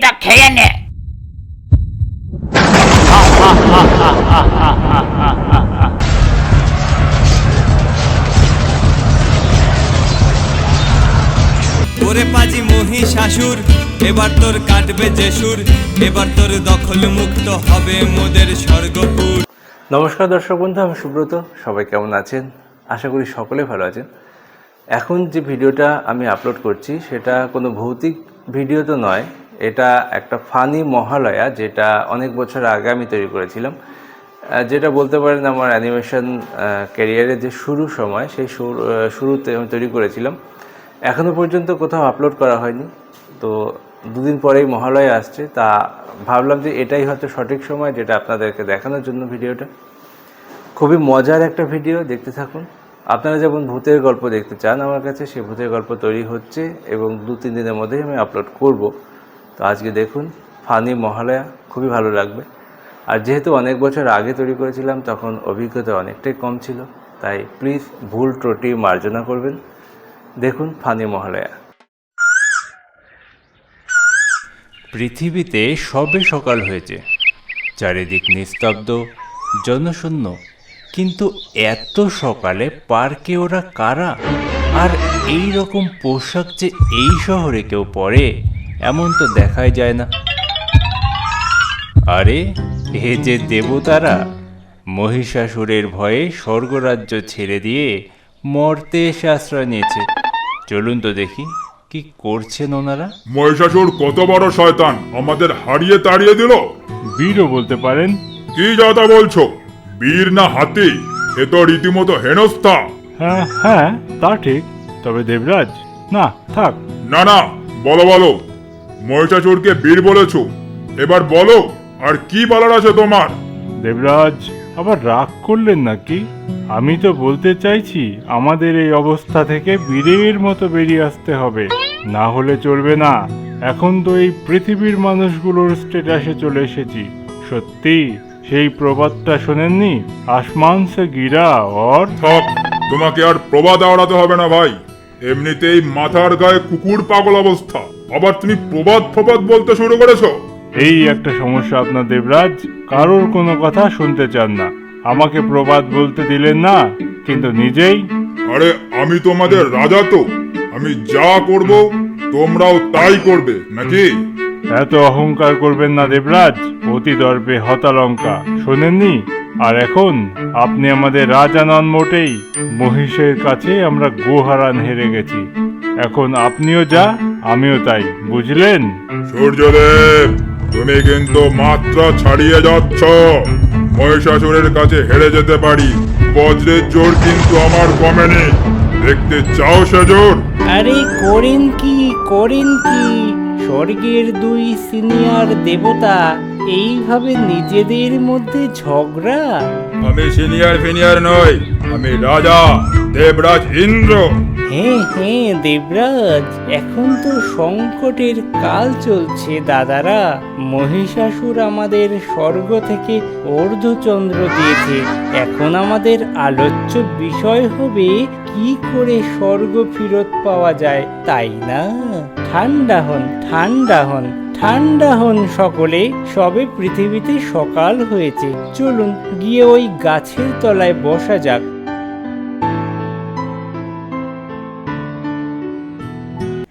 এটা খেয়ে নে। ওরে পাজি মহিষাসুর এবার তোর কাটবে যে সুর এবার তোর দখল মুক্ত হবে মোদের স্বর্গপুর। নমস্কার দর্শক বন্ধু আমি সুব্রত সবাই কেমন আছেন? আশা করি সকলে ভালো আছেন। এখন যে ভিডিওটা আমি আপলোড করছি সেটা কোনো ভৌতিক ভিডিও তো নয় এটা একটা ফানি মহালয়া যেটা অনেক বছর আগে আমি তৈরি করেছিলাম। যেটা বলতে পারেন আমার অ্যানিমেশন ক্যারিয়ারের যে শুরু সময়, সেই শুরু শুরুতে আমি তৈরি করেছিলাম। এখনও পর্যন্ত কোথাও আপলোড করা হয়নি। তো দুদিন পরেই মহালয়া আসছে, তা ভাবলাম যে এটাই হয়তো সঠিক সময় যেটা আপনাদেরকে দেখানোর জন্য ভিডিওটা। খুবই মজার একটা ভিডিও, দেখতে থাকুন। আপনারা যেমন ভূতের গল্প দেখতে চান আমার কাছে সেই ভূতের গল্প তৈরি হচ্ছে এবং দু তিন দিনের মধ্যেই আমি আপলোড করব। তো আজকে দেখুন, ফানি মহালয়া, খুবই ভালো লাগবে। আর যেহেতু অনেক বছর আগে তৈরি করেছিলাম, তখন অভিজ্ঞতা অনেকটাই কম ছিল। তাই প্লিজ ভুল ত্রুটি মার্জনা করবেন। দেখুন, ফানি মহালয়া। পৃথিবীতে সবে সকাল হয়েছে। চারিদিক নিস্তব্ধ, জনশূন্য। কিন্তু এত সকালে পার্কে ওরা কারা? আর এই রকম পোশাক যে এই শহরে কেউ পরে? এমন তো দেখাই যায় না। আরে এ যে দেবতারা মহিষাসুরের ভয়ে স্বর্গরাজ্য ছেড়ে দিয়ে মর্তে এসে আশ্রয় নিয়েছে। চলুন তো দেখি কি করছেন ওনারা? মহিষাসুর কত বড় শয়তান আমাদের হারিয়ে তাড়িয়ে দিল। বীরও বলতে পারেন। কি যাতা বলছো? বীর না হাতি এ তো রীতিমতো হেনস্থা। হ্যাঁ হ্যাঁ তা ঠিক তবে দেবরাজ না থাক। না না বলো বলো। মহিষাসুরকে বীর বলেছ। এবার বলো আর কি বলার আছে তোমার? দেবরাজ আবার রাগ করলেন নাকি? আমি তো বলতে চাইছি আমাদের এই অবস্থা থেকে বীরের মতো বেরিয়ে আসতে হবে। না হলে চলবে না। এখন তো এই পৃথিবীর মানুষগুলোর স্টেটাসে চলে এসেছি। সত্যি? সেই প্রবাদটা শোনেননি? আসমান সে গিরা অর? থাক তোমাকে আর প্রবাদ আওড়াতে হবে না ভাই। এমনিতেই মাথার গায়ে কুকুর পাগল অবস্থা। আবার তুমি প্রবাদ ফবাদ বলতে শুরু করেছ? এই একটা সমস্যা আপনার দেবরাজ। কারোর কোনো কথা শুনতে চান না। আমাকে প্রবাদ বলতে দিলেন না কিন্তু নিজেই। আরে আমি তোমাদের রাজা তো। আমি যা করব তোমরাও তাই করবে নাকি? এত অহংকার করবেন না দেবরাজ। অতি দর্পে হতালঙ্কা। শোনেননি? আর এখন আপনি আমাদের রাজা নন মোটেই। মহিষের কাছে আমরা গোহারান হেরে গেছি। এখন আপনিও যা আমিও তাই বুঝলেন? সূর্যদেব তুমি কিন্তু মাত্রা ছাড়িয়ে যাচ্ছ। মহিষাসুরের কাছে হেরে যেতে পারি। বজ্রের জোর কিন্তু আমার কমেনি। দেখতে চাও সে জোর আরে করেন কি করেন কি? স্বর্গের দুই সিনিয়র দেবতা এইভাবে নিজেদের মধ্যে ঝগড়া? আমি সিনিয়র ফিনিয়র নই আমি রাজা দেবরাজ ইন্দ্র। হ্যাঁ হ্যাঁ দেবরাজ, এখন তো সংকটের কাল চলছে, দাদারা। মহিষাসুর আমাদের স্বর্গ থেকে অর্ধচন্দ্র দিয়েছে। এখন আমাদের আলোচ্য বিষয় হবে, কি করে স্বর্গ ফেরত পাওয়া যায়, তাই না? ঠান্ডা হন ঠান্ডা হন। ঠান্ডা হন সকলে, সবে পৃথিবীতে সকাল হয়েছে। চলুন গিয়ে ওই গাছের তলায় বসা যাক।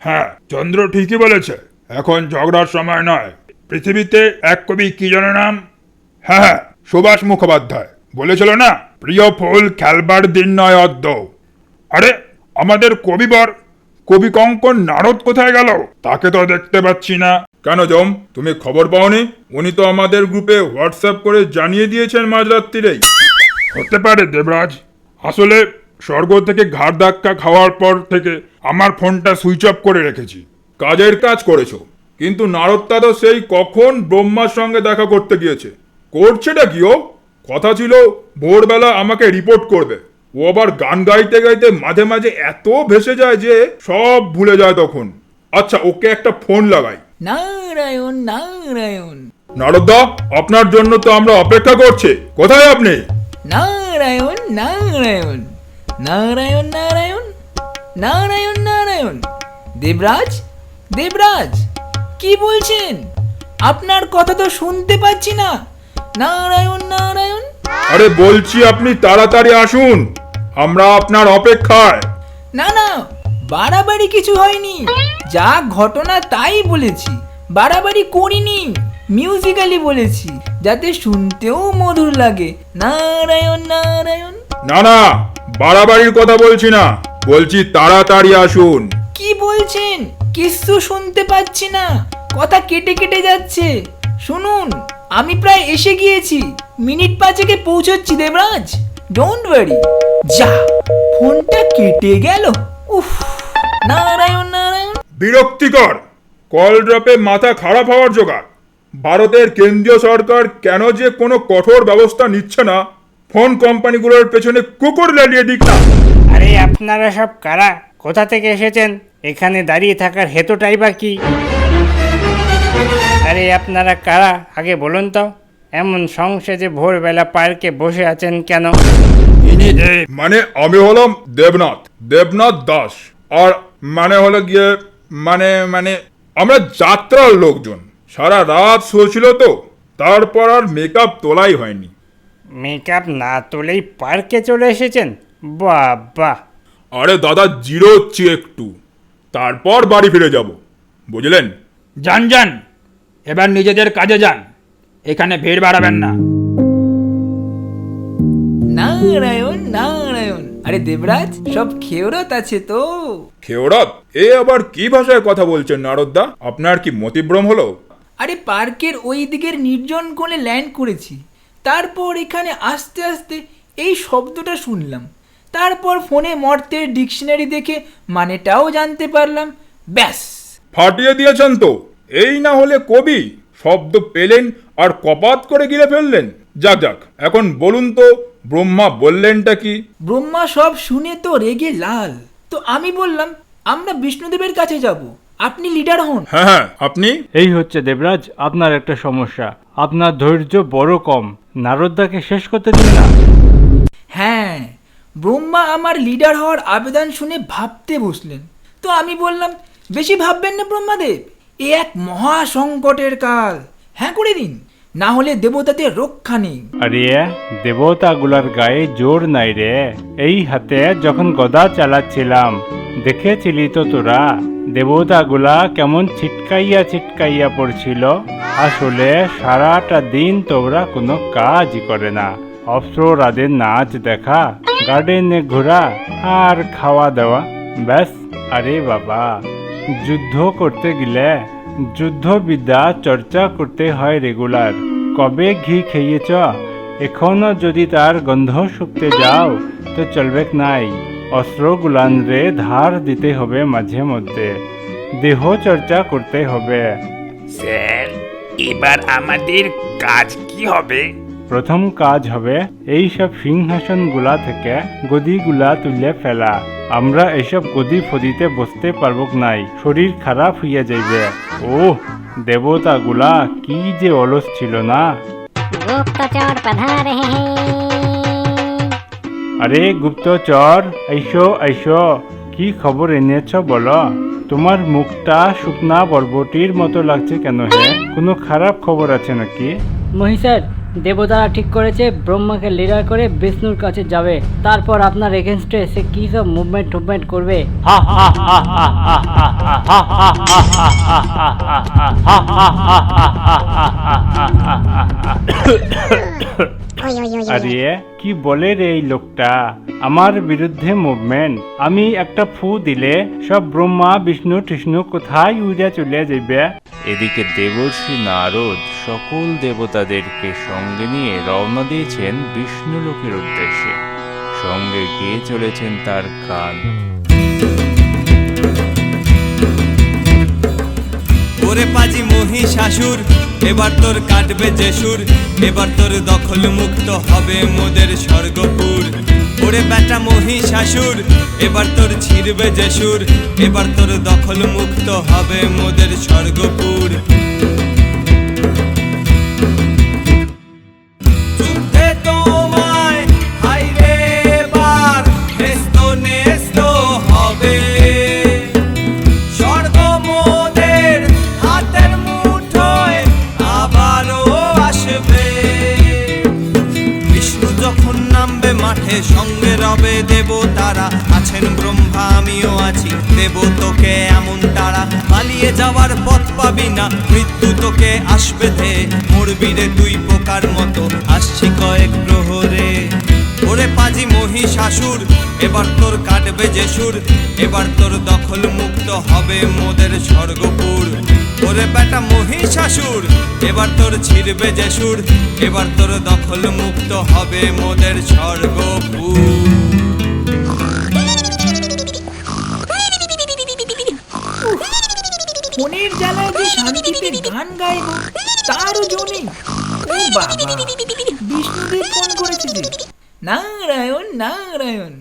হ্যাঁ চন্দ্র ঠিকই বলেছে, এখন ঝগড়ার সময় নয়। পৃথিবীতে এক কবি কি যেন নাম? হ্যাঁ হ্যাঁ সুভাষ মুখোপাধ্যায়। বলেছিল না, প্রিয় ফুল খেলবার দিন নয় অদ্য। আরে, আমাদের কবিবর কবি কঙ্কন নারদ কোথায় গেল? তাকে তো দেখতে পাচ্ছি না। কেন জম? তুমি খবর পাওনি? উনি তো আমাদের গ্রুপে হোয়াটসঅ্যাপ করে জানিয়ে দিয়েছেন মাঝরাত্রিরেই। হতে পারে দেবরাজ। আসলে স্বর্গ থেকে ঘাড় ধাক্কা খাওয়ার পর থেকে আমার ফোনটা সুইচ অফ করে রেখেছি। কাজের কাজ করেছ। কিন্তু নারদটা তো সেই কখন ব্রহ্মার সঙ্গে দেখা করতে গিয়েছে। করছেটা কি ও? কথা ছিল ভোরবেলা আমাকে রিপোর্ট করবে। ও আবার গান গাইতে গাইতে মাঝে মাঝে এত ভেসে যায় যে সব ভুলে যায় তখন। আচ্ছা ওকে একটা ফোন লাগাই। নারায়ণ নারায়ণ। নারদদা আপনার জন্য তো আমরা অপেক্ষা করছি। কোথায় আপনি? নারায়ণ নারায়ণ। নারায়ণ নারায়ণ নারায়ণ নারায়ণ। দেবরাজ দেবরাজ কি বলছেন? আপনার কথা তো শুনতে পাচ্ছি না। নারায়ণ নারায়ণ। আরে বলছি আপনি তাড়াতাড়ি আসুন। আমরা আপনার অপেক্ষায়। না না বাড়াবাড়ি কিছু হয়নি। যা ঘটনা তাই বলেছি। বাড়াবাড়ি করিনি মিউজিক্যালি বলেছি যাতে শুনতেও মধুর লাগে। নারায়ণ নারায়ণ। না না বাড়াবাড়ির কথা বলছি না। বলছি তাড়াতাড়ি আসুন। কি বলছেন? কিচ্ছু শুনতে পাচ্ছি না। কথা কেটে কেটে যাচ্ছে। শুনুন আমি প্রায় এসে গিয়েছি। মিনিট পাঁচেকে পৌঁছচ্ছি দেবরাজ। ডোন্ট ওয়ারি যা ফোনটা কেটে গেল। উফ নারায়ণ নারায়ণ। বিরক্তিকর কল ড্রপে মাথা খারাপ হওয়ার জোগাড়। ভারতের কেন্দ্রীয় সরকার কেন যে কোনো কঠোর ব্যবস্থা নিচ্ছে না ফোন কোম্পানিগুলোর পেছনে কুকুর লেলিয়ে দিক না। আরে আপনারা সব কারা? কোথা থেকে এসেছেন? এখানে দাঁড়িয়ে থাকার হেতুটাই বা কি? আরে আপনারা কারা? আগে বলুন তো এমন সংসেজে ভোরবেলা পার্কে বসে আছেন কেন? মানে আমি হলাম দেবনাথ দেবনাথ দাস। আর মানে হলো গিয়ে মানে মানে আমরা যাত্রার লোকজন। সারা রাত শুয়েছিল তো তারপর আর মেকআপ তোলাই হয়নি। মেকআপ না তুলেই পার্কে চলে এসেছেন? বাবা। আরে দাদা জিরোচ্ছি একটু। তারপর বাড়ি ফিরে যাব। বুঝলেন? যান যান। এবার নিজেদের কাজে যান। এখানে ভিড় বাড়াবেন না। নারায়ণ নারায়ণ। আরে দেবরাজ সব খেয়রত আছে তো। খেওরাত? এ আবার কি ভাষায় কথা বলছেন নারদদা? আপনার কি মতিভ্রম হলো? আরে পার্কের ওই দিকের নির্জন কোণে ল্যান্ড করেছি। তারপর এখানে আস্তে আস্তে এই শব্দটা শুনলাম। তারপর ফোনে মর্তের ডিকশনারি দেখে মানেটাও জানতে পারলাম। ব্যাস। ফাটিয়ে দিয়েছেন তো। এই না হলে কবি শব্দ পেলেন আর কপাত করে গিলে ফেললেন। যাক যাক এখন বলুন তো ব্রহ্মা বললেনটা কি? ব্রহ্মা সব শুনে তো রেগে লাল। তো আমি বললাম আমরা বিষ্ণুদেবের কাছে যাব। আপনি লিডার হন। হ্যাঁ হ্যাঁ আপনি? এই হচ্ছে দেবরাজ আপনার একটা সমস্যা। আপনার ধৈর্য বড় কম। নারদদাকে শেষ করতে দিন না। হ্যাঁ ব্রহ্মা আমার লিডার হওয়ার আবেদন শুনে ভাবতে বসলেন। তো আমি বললাম বেশি ভাববেন না ব্রহ্মাদেব এ এক মহা সংকটের কাল। হ্যাঁ করে দিন। না হলে দেবতাদের রক্ষা নেই। আরে, দেবতাগুলার গায়ে জোর নাই রে। এই হাতে যখন গদা চালাচ্ছিলাম, দেখেছিলি তো তোরা? দেবতাগুলা কেমন ছিটকাইয়া ছিটকাইয়া পড়ছিল। আসলে সারাটা দিন তোমরা কোনো কাজই করে না। অপ্সরাদের নাচ দেখা, গার্ডেনে ঘোরা, আর খাওয়া দাওয়া। ব্যাস, আরে বাবা। যুদ্ধ করতে গেলে যুদ্ধবিদ্যা চর্চা করতে হয় রেগুলার। কবে ঘি খেয়েছ? এখনও যদি তার গন্ধ শুকতে যাও তো চলবে নাই? অস্ত্রগুলান রে ধার দিতে হবে মাঝে মধ্যে। দেহ চর্চা করতে হবে। স্যার এবার আমাদের কাজ কি হবে? প্রথম কাজ হবে এই সব সিংহাসনগুলা থেকে গদিগুলা তুলে ফেলা। আমরা এসব গদি ফদিতে বসতে পারব নাই? শরীর খারাপ হইয়া যাইবে। ওহ দেবতাগুলা কি যে অলস ছিল না। গুপ্তচর আরে গুপ্তচর আইসো আইসো কি খবর এনেছ বলো? তোমার মুখটা শুকনা বরবটির মতো লাগছে কেন হ্যাঁ কোনো খারাপ খবর আছে নাকি? মহিষার দেবতারা ঠিক করেছে ব্রহ্মাকে লিডার করে বিষ্ণুর কাছে যাবে তারপর আপনার এগেনস্টে সে কী সব মুভমেন্ট টুভমেন্ট করবে ha ha ha ha আরে কি বলে রে এই লোকটা? আমার বিরুদ্ধে মুভমেন্ট আমি একটা ফু দিলে সব ব্রহ্মা বিষ্ণু টিষ্ণু কোথায় উড়ে চলে যাবে এদিকে দেবর্ষি নারদ সকল দেবতাদেরকে সঙ্গে নিয়ে রওনা দিয়েছেন বিষ্ণুলোকের উদ্দেশ্যে। সঙ্গে গিয়ে চলেছেন তার কান। ওরে পাজি মহিষাসুর এবার তোর কাটবে যে সুর, এবার তোর দখল মুক্ত হবে মোদের স্বর্গপুর। ওরে বেটা মহিষাসুর, এবার তোর ছিড়বে যে সুর, এবার তোর দখল মুক্ত হবে মোদের স্বর্গপুর। পথ পাবি না। মৃত্যু তোকে আসবে ধে মরবি রে তুই পোকার মতো। আসছি কয়েক প্রহরে। ওরে পাজি মহিষাসুর, এবার তোর কাটবে যে সুর এবার তোর দখল মুক্ত হবে মোদের স্বর্গপুর। ওরে বেটা মহিষাসুর, এবার তোর ছিড়বে যে সুর এবার তোর দখল মুক্ত হবে মোদের স্বর্গপুর। ফোনের জ্বালায় যে শান্তিতে গান গাইব তারও জমি ও বাবা বিষ্ণুদেব ফোন করেছে যে। নারায়ণ নারায়ণ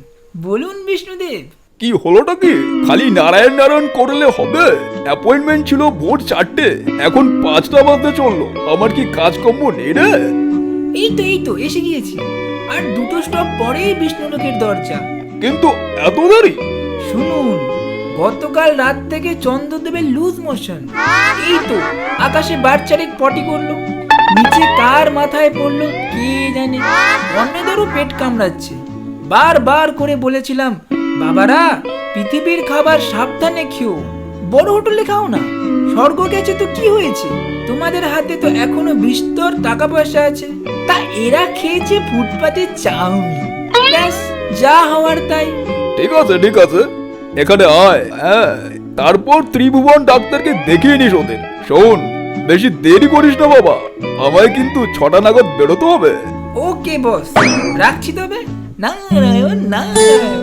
বলুন বিষ্ণুদেব। কি হলোটা কি? খালি নারায়ণ নারায়ণ করলে হবে? অ্যাপয়েন্টমেন্ট ছিল ভোর চারটে এখন পাঁচটা বাজতে চলল। আমার কি কাজকর্ম নেই রে? এই তো এই তো এসে গিয়েছি। আর দুটো স্টপ পরেই বিষ্ণুলোকের দরজা। কিন্তু এত দেরি? শুনুন গতকাল রাত থেকে চন্দ্রদেবের লুজ মোশন। এই তো, আকাশে বাচ্চারেক পটি করল। নিচে কার মাথায় পড়ল কে জানে। অন্যদেরও পেট কামড়াচ্ছে। বারবার করে বলেছিলাম, বাবারা, পৃথিবীর খাবার সাবধানে খেও। বড় হোটেলে খাও না। স্বর্গ গেছে তো কি হয়েছে? তোমাদের হাতে তো এখনও বিস্তর টাকা পয়সা আছে। তা এরা খেয়েছে ফুটপাতে চাউমিন। ব্যাস, যা হওয়ার তাই। ঠিক আছে ঠিক আছে। এখানে আয়। হ্যাঁ তারপর ত্রিভুবন ডাক্তারকে দেখিয়ে নিস ওদের। শোন বেশি দেরি করিস না বাবা। আমায় কিন্তু ছটা নাগাদ বেরোতে হবে। ওকে বস। রাখছি তবে। নারায়ণ নারায়ণ।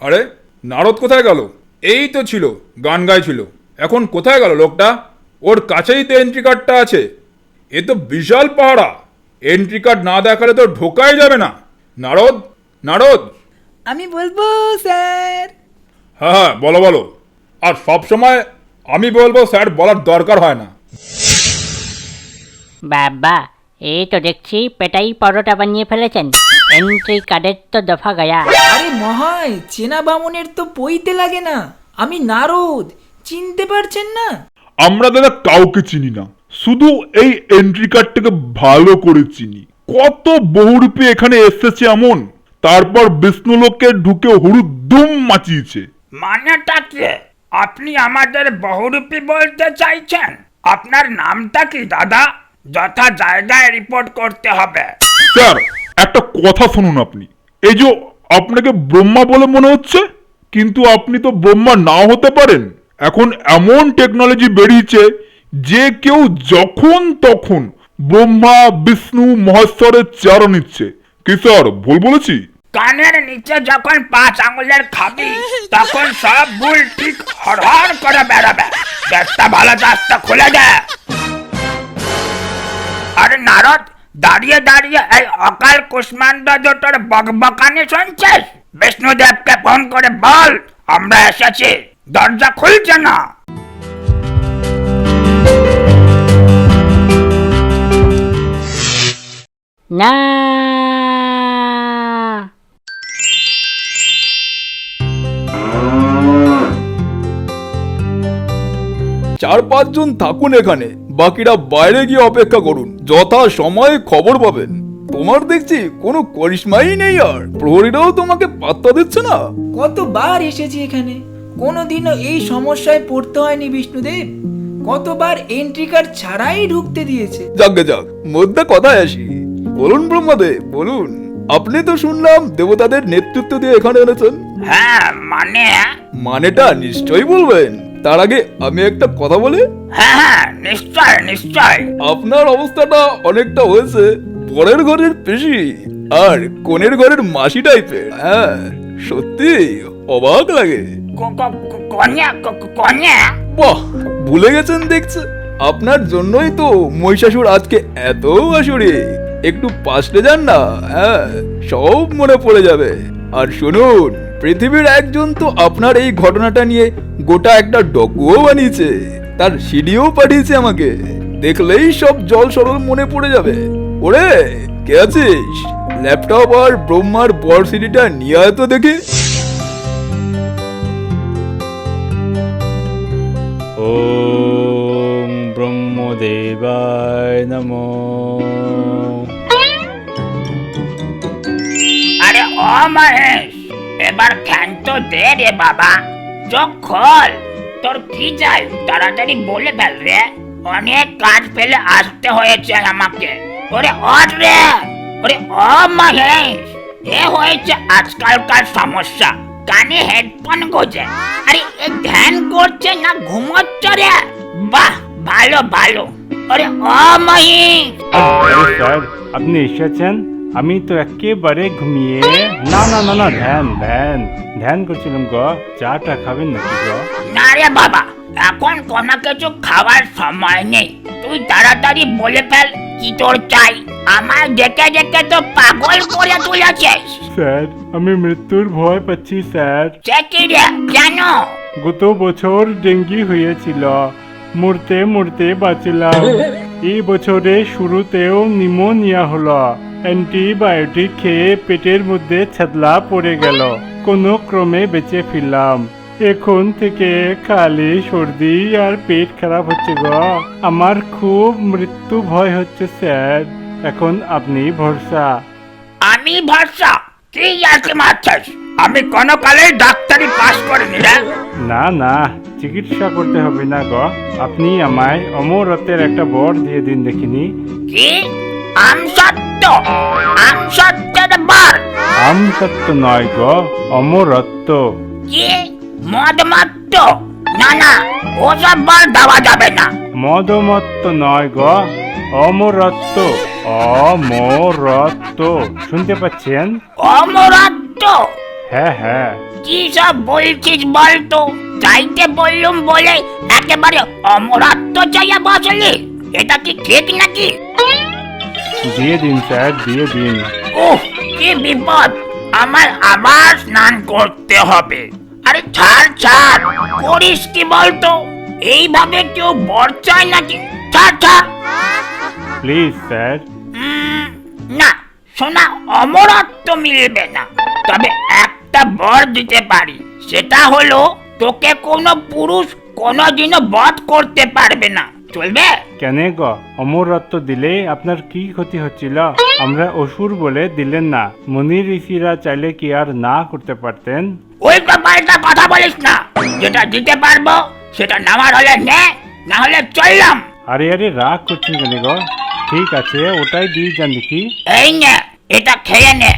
আরে নারদ কোথায় গেল? এই তো ছিল গান গাইছিল। এখন কোথায় গেল লোকটা? ওর কাছেই তো এন্ট্রি কার্ডটা আছে। এ তো বিশাল পাহাড়া। এন্ট্রি কার্ড না দেখালে তো ঢোকাই যাবে না। নারদ? নারদ? আমি বলব স্যার। হ্যাঁ হ্যাঁ বলো বলো। আর সব সময় আমি বলব স্যার বলার দরকার হয় না। বাবা এই তো দেখছি পেটাই পরোটা বানিয়ে ফেলেছেন। এন্ট্রি কার্ডের তো দফা গয়া। আরে মহাই চেনা বামুনের তো পইতে লাগে না। আমি নারদ চিনতে পারছেন না? আমরা দাদা কাউকে চিনি না। শুধু এই এন্ট্রি কার্ডটাকে ভালো করে চিনি। কত বহুরূপী এখানে এসেছে এমন? তারপর বিষ্ণুলোককে ঢুকে হুড়ুদুম মাচিয়েছে। মানেটা কি? আপনি আমাদের বহুরূপী বলতে চাইছেন? আপনার নামটা কি দাদা? যথা জায়গায় রিপোর্ট করতে হবে। স্যার একটা কথা শুনুন আপনি। এই যে আপনাকে ব্রহ্মা বলে মনে হচ্ছে কিন্তু আপনি তো ব্রহ্মা নাও হতে পারেন। এখন এমন টেকনোলজি বেরিয়েছে যে কেউ যখন তখন ব্রহ্মা, বিষ্ণু, মহেশ্বরের চেয়ারা নিচ্ছে। কি স্যার ভুল বলেছি? কানের নিচে যখন পাঁচ আঙুলের খাবি, তখন সব ভুল ঠিক হরহর করে বেড়াবে। চেষ্টা ভালো চাষটা খুলে দে। আরে নারদ, দাঁড়িয়ে দাঁড়িয়ে এই অকাল কুষ্মান্ড জোটর বকবকানি শুনছিস? বিষ্ণুদেবকে ফোন করে বল, আমরা এসেছি। দরজা খুলছে না। না। চার পাঁচজন থাকুন এখানে। বাকিরা বাইরে গিয়ে অপেক্ষা করুন। যথা সময়ে খবর পাবেন। তোমার দেখছি কোনো করিশ্মাই নেই আর। প্রহরীরাও তোমাকে পাত্তা দিচ্ছে না। কতবার এসেছি এখানে? কোনোদিনও এই সমস্যায় পড়তে হয়নি বিষ্ণুদেব। কতবার এন্ট্রি কার্ড ছাড়াই ঢুকতে দিয়েছে। যাকে যাক মধ্যে কথায় আসি। বলুন ব্রহ্মাদেব বলুন। আপনি তো শুনলাম দেবতাদের নেতৃত্ব দিয়ে এখানে এনেছেন। হ্যাঁ মানে? মানেটা নিশ্চয়ই বলবেন। তার আগে আমি একটা কথা বলি। হ্যাঁ হ্যাঁ নিশ্চয় নিশ্চয়। আপনার অবস্থাটা অনেকটা হয়েছে পরের ঘরের পেশি আর কোনের ঘরের মাসি টাইপের। হ্যাঁ সত্যি অবাক লাগে। বাহ ভুলে গেছেন দেখছে। আপনার জন্যই তো মহিষাসুর আজকে এত আসুরি। একটু পাশে যান না হ্যাঁ সব মনে পড়ে যাবে। আর শুনুন, পৃথিবীর একজন তো আপনার এই ঘটনাটা নিয়ে গোটা একটা ডকুও বানিয়েছে, তার সিডিও পাঠিয়েছে আমাকে। দেখলেই সব জল সরল মনে পড়ে যাবে। ওরে, কে আছিস? ল্যাপটপ আর ব্রহ্মার বর সিডিটা নিয়ে আয় তো দেখি। ওম ব্রহ্মদেবায় নমঃ। ও মহেশ, এবার ক্ষান্ত দে রে বাবা। চোখ খোল, তোর কি চাই তাড়াতাড়ি বলে ফেল রে। অনেক কাজ ফেলে আসতে হয়েছে আমাকে। ওরে অট রে! ওরে ও মহেশ, এ হয়েছে আজকালকার সমস্যা। কানে হেডফোন গোজে। আরে, এ ধ্যান করছে না, ঘুমোচ্ছে রে? বাহ, ভালো ভালো। ওরে ও মহেশ। আপনি এসেছেন? আমি তো একেবারে ঘুমিয়ে না না না না ধ্যান ধ্যান। ধ্যান করছিলাম গো। চাটা খাবেন নাকি গো? না রে বাবা এখন কোনো কিছু খাওয়ার সময় নেই। তুই তাড়াতাড়ি বলে ফেল কি তোর চাই। আমার দেখে দেখে তো পাগল করে তুলেছিস। স্যার আমি মৃত্যুর ভয় পাচ্ছি স্যার। সে কি রে কেন? গত বছর ডেঙ্গি হয়েছিল। মরতে মরতে বাঁচলাম। এই বছরে শুরুতেও নিমোনিয়া হলো। অ্যান্টিবায়োটিক খেয়ে পেটের মধ্যে ছাতলা পড়ে গেল। কোনো ক্রমে বেঁচে ফিরলাম। এখন থেকে খালি সর্দি আর পেট খারাপ হচ্ছে গো। আমার খুব মৃত্যু ভয় হচ্ছে স্যার। এখন আপনি ভরসা। আমি ভরসা। কি আছে মারছিস? আমি কোনো কালে ডাক্তারি পাস করিনি রে। না না চিকিৎসা করতে হবে না গো। আপনি আমায় অমরত্বের একটা বর দিয়ে দিন দেখিনি। কি? আম সত্য আম সত্যের বার আম সত্য নয় গো অমরত্ব। কি? মদ মাত্র না না ওসব বার দেওয়া যাবে না। মদমত্ত নয় গো অমরত্ব অমরত্ব। শুনতে পাচ্ছেন? অমরাত্ম হ্যাঁ হ্যাঁ। কি সব বলছিস বলতো? চাইতে বললুম বলে একেবারে অমরাত্ম চাইয়া বসলি। এটা কি ঠিক নাকি? দিয়ে দিন স্যার দিয়ে দিন। উহ কি বিপদ। আমার আবার স্নান করতে হবে। আরে ছাড় ছাড়। করিস কি বলতো? এইভাবে কেউ বর চায় নাকি? ছাড় ছাড়। Please sir. না সোনা অমরত্ব মিলবে না। তবে একটা বর দিতে পারি। সেটা হলো তোকে কোনো পুরুষ কোনোদিনও বধ করতে পারবে না। চলবে? কেন গো? অমরত্ব দিলে আপনার কি ক্ষতি হচ্ছিল? আমরা অসুর বলে দিলেন না। মনি ঋষিরা চাইলে কি আর না করতে পারতেন? উল্টো পাল্টা কথা বলিস না। যেটা দিতে পারব সেটা নামার হলে নে না হলে চললাম। আরে আরে রাগ করছেন কেন গো? ঠিক আছে ওটাই দিয়ে যান দেখি। এই নে এটা খেয়ে নে।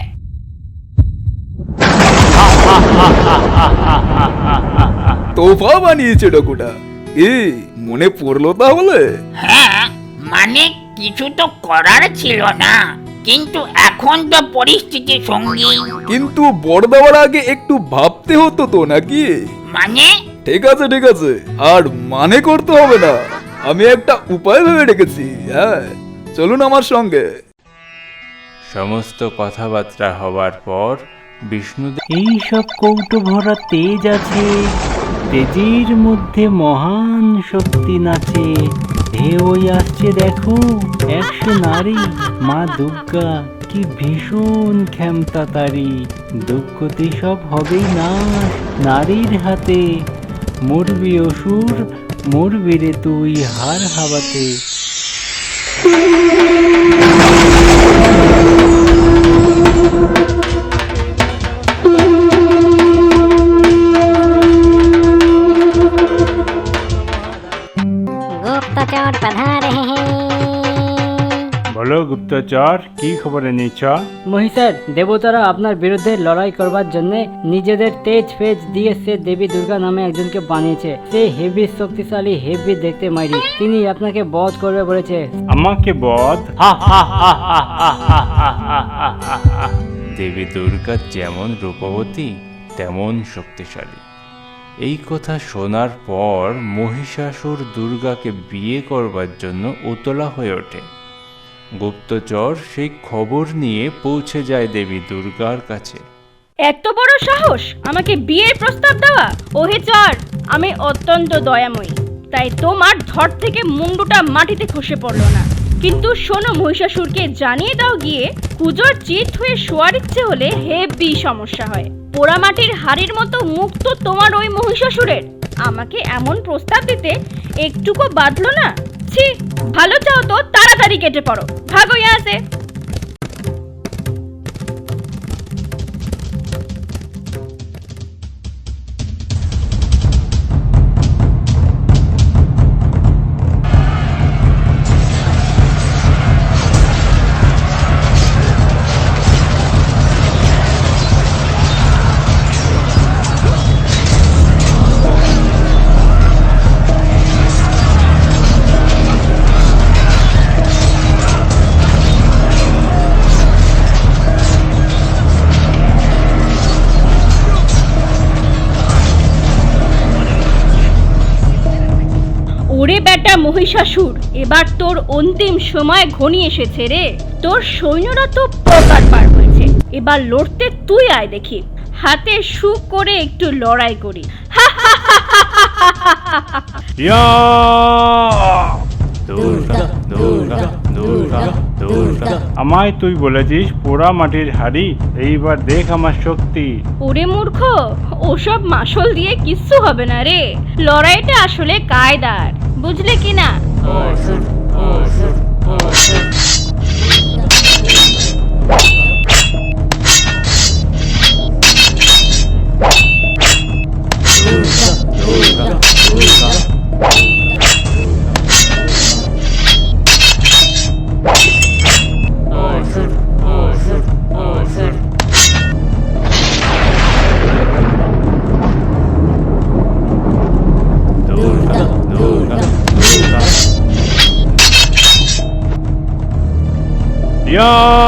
তোফা বানিয়েছে ডকুটা এ মনে পড়ল তাহলে? হ্যাঁ মানে কিছু তো করার ছিল না। কিন্তু এখন তো পরিস্থিতি সঙ্গী। কিন্তু বড় দেওয়ার আগে একটু ভাবতে হতো তো নাকি? মানে? ঠিক আছে ঠিক আছে। আর মানে করতে হবে না। আমি একটা উপায় ভেবে রেখেছি হ্যাঁ। চলুন আমার সঙ্গে। সমস্ত কথাবার্তা হবার পর বিষ্ণুদেব এই সব কৌটো ভরা তেজ আছে। তেজের মধ্যে মহান শক্তি নাচে, ঢেউই আসছে দেখো, একশো নারী। মা দুর্গা, কি ভীষণ ক্ষমতা তারি দুঃখতে সব হবেই না। নারীর হাতে মরবি অসুর, মরবি রে তুই হার হাওয়াতে। গুপ্তচর কি খবরে নিচ্ছ মহিষার দেবতারা আপনার বিরুদ্ধে লড়াই করবার জন্য নিজেদের তেজ ফেজ দিয়ে সে দেবী দুর্গা নামে একজনকে বানিয়েছে সে হেভি শক্তিশালী হেভি দেখতে মাইরি তিনি আপনাকে বধ করবে বলেছে আমাকে বধ দেবী দুর্গা যেমন রূপবতী তেমন শক্তিশালী এই কথা শোনার পর মহিষাসুর দুর্গাকে বিয়ে করবার জন্য উতলা হয়ে ওঠে গুপ্তচর সেই খবর নিয়ে পৌঁছে যায় দেবী দুর্গার কাছে। এত বড় সাহস? আমাকে বিয়ের প্রস্তাব দেওয়া? ওহে চর, আমি অত্যন্ত দয়াময়ী। তাই তোমার ধর থেকে মুন্ডুটা মাটিতে খসে পড়ল না। কিন্তু শোনো মহিষাসুরকে, জানিয়ে দাও গিয়ে পুজোর চিট হয়ে শোয়ার ইচ্ছে হলে হেভি সমস্যা হয়। পোড়ামাটির হাড়ির মতো মুখ তো তোমার ওই মহিষাসুরের। আমাকে এমন প্রস্তাব দিতে একটুকু বাঁধলো না? ছি ভালো চাও তো তাড়াতাড়ি কেটে পড়ো। ভাগো আসে মহিষাসুর এবার তোর অন্তিম সময় ঘনিয়ে এসেছে রে। তোর সৈন্যরা তো প্রকার পার হয়েছে। এবার লড়তে তুই আয় দেখি। হাতে সুখ করে একটু লড়াই করি। আমায় তুই বলেছিস পোড়া মাটির হাড়ি এইবার দেখ আমার শক্তি। ওরে মূর্খ ওসব মাসল দিয়ে কিচ্ছু হবে না রে। লড়াইটা আসলে কায়দার। বুঝলে কি না? Yeah.